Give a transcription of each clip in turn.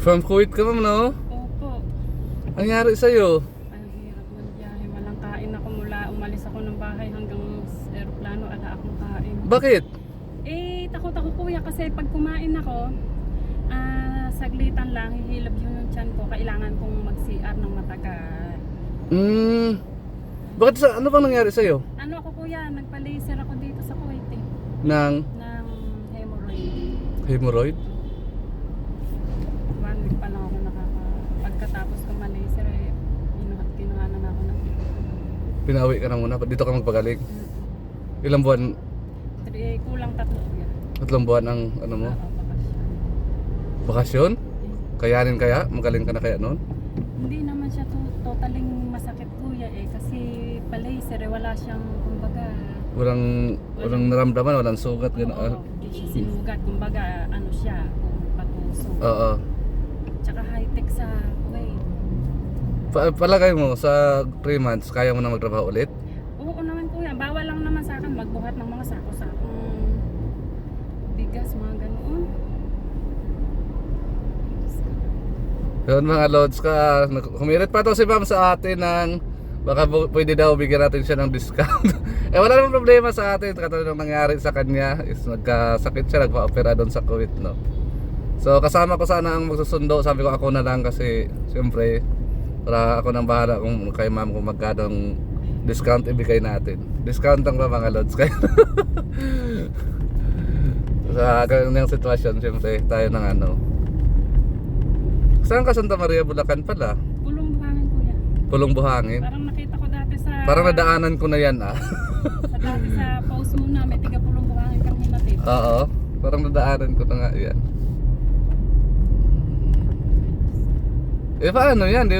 From Kuwait ka ma'am, no? Opo. Ang nangyari sa'yo? Ang hirap ng biyahe. Walang kain ako mula umalis ako ng bahay hanggang sa aeroplano. Ala akong kain. Bakit? Eh, takot ako kuya kasi pag kumain ako, ah, saglitan lang, hihilab yun yung tiyan ko. Kailangan kong mag-CR ng matagal. Hmm. Bakit sa, ano bang nangyari sa'yo? Ano ako kuya, nagpa-laser ako dito sa Kuwait eh. Nang Ng hemorrhoid. hemorrhoid? One week pa lang ako nakaka... Pagkatapos ko ma-laser eh, inuhat, kinuhanan ako ng Pinawi ka na muna. Dito ka magpagaling. Mm. Ilang buwan? Three, kulang tatlo kuya. Tatlong buwan ang ano mo? Oo, bakasyon. Bakasyon? Eh, Kayanin kaya? Magaling ka na kaya noon? Hindi naman siya to- totaling masakit kuya eh kasi pa-laser eh, wala siyang kumbaga Walang, walang naramdaman, walang sugat. Gano, ah. Oo, hindi siya sinugat kumbaga ano siya kung patuso. Oo. Tsaka high-tech sa. Pa- palagay mo, sa 3 months, kaya mo na magtrabaho ulit? Oo naman kuya, bawal lang naman sa akin magbuhat ng mga sako-sakong bigas, mga ganoon. Yun mga lods ka, humirit pa to si ma'am sa atin ng baka bu- pwede daw bigyan natin siya ng discount. eh wala namang problema sa atin, katulad ng nangyari sa kanya is nagkasakit siya, nagpa-opera doon sa Kuwait no. So kasama ko sana ang magsusundo, sabi ko ako na lang kasi siyempre para ako nang bahala kung kay ma'am kung magkano ang discount ibigay natin. Discount ang mga lods kayo? sa ganyan sitwasyon, siyempre tayo ng ano. Saan ka Santa Maria, Bulacan pala? Pulong buhangin kuya. Pulong buhangin. Parang nakita ko dati sa Parang nadaanan ko na yan ah. sa dati sa post mo na may tiga pulong buhangin kang hinatid. Oo. Parang nadaanan ko na nga yan. Eh paano yan? Di,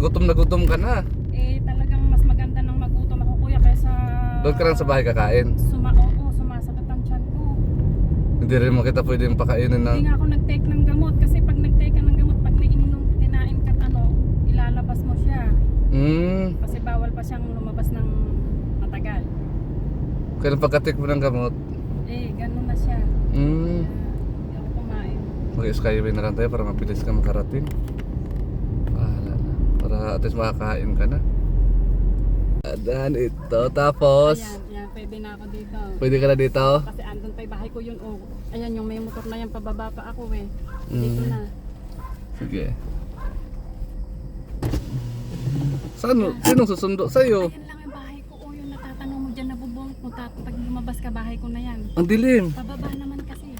gutom na gutom ka na. Eh talagang mas maganda nang magutom ako kuya kaysa Doon ka lang sa bahay kakain. Suma oo, sumasakit ang tiyan ko. Hindi rin mo kita pwedeng pakainin ng... Hindi nga ako nag-take ng gamot kasi pag nag-take ka ng gamot, pag nainom, kinain ka ano, ilalabas mo siya. Hmm. Kasi bawal pa siyang lumabas ng matagal. Kaya pagkatik mo ng gamot. Eh, ganun na siya. Hmm. Kaya Hindi ako kumain. Mag-skyway na lang tayo para mabilis ka makarating. At least makakain ka na. Adan ito. Tapos, Ayan, ayan, pwede na ako dito. pwede ka na dito. Kasi andun pa yung bahay ko yun. Oh. Ayan, yung may motor na yan, pababa pa ako eh. Dito Mm. na. Sige. Saan? Sinong susundo sa'yo? Ayan lang yung bahay ko. Oh, yung natatanong mo dyan, nabubulot mo. Tat- Pag lumabas ka, bahay ko na yan. Ang dilim. Pababa naman kasi.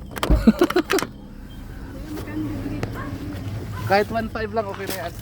Ayun, magkano? Kahit 1.5 lang okay na yan.